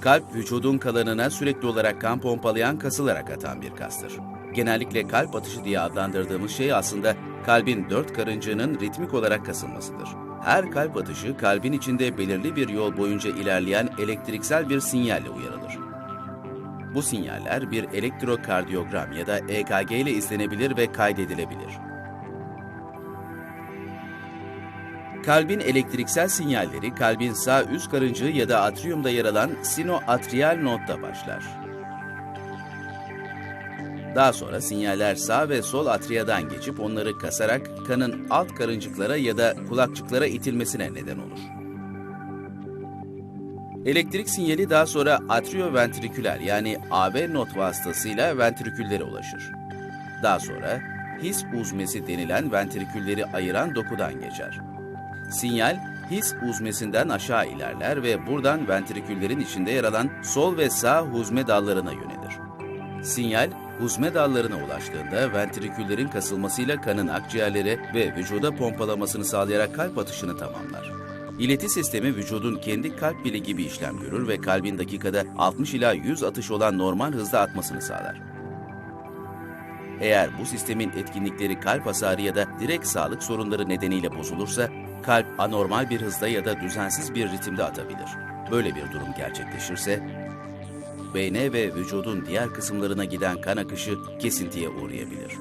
Kalp vücudun kalanına sürekli olarak kan pompalayan kasılarak atan bir kastır. Genellikle kalp atışı diye adlandırdığımız şey aslında kalbin dört karıncığının ritmik olarak kasılmasıdır. Her kalp atışı kalbin içinde belirli bir yol boyunca ilerleyen elektriksel bir sinyalle uyarılır. Bu sinyaller bir elektrokardiyogram ya da EKG ile izlenebilir ve kaydedilebilir. Kalbin elektriksel sinyalleri kalbin sağ üst karıncığı ya da atriyumda yer alan sinoatriyal nodda başlar. Daha sonra sinyaller sağ ve sol atriyadan geçip onları kasarak kanın alt karıncıklara ya da kulakçıklara itilmesine neden olur. Elektrik sinyali daha sonra atrioventriküler yani AB not vasıtasıyla ventriküllere ulaşır. Daha sonra his uzmesi denilen ventrikülleri ayıran dokudan geçer. Sinyal his uzmesinden aşağı ilerler ve buradan ventriküllerin içinde yer alan sol ve sağ huzme dallarına yönelir. Sinyal huzme dallarına ulaştığında ventriküllerin kasılmasıyla kanın akciğerlere ve vücuda pompalamasını sağlayarak kalp atışını tamamlar. İleti sistemi vücudun kendi kalp pili gibi işlem görür ve kalbin dakikada 60 ila 100 atış olan normal hızda atmasını sağlar. Eğer bu sistemin etkinlikleri kalp hasarı ya da direkt sağlık sorunları nedeniyle bozulursa, kalp anormal bir hızda ya da düzensiz bir ritimde atabilir. Böyle bir durum gerçekleşirse, beyne ve vücudun diğer kısımlarına giden kan akışı kesintiye uğrayabilir.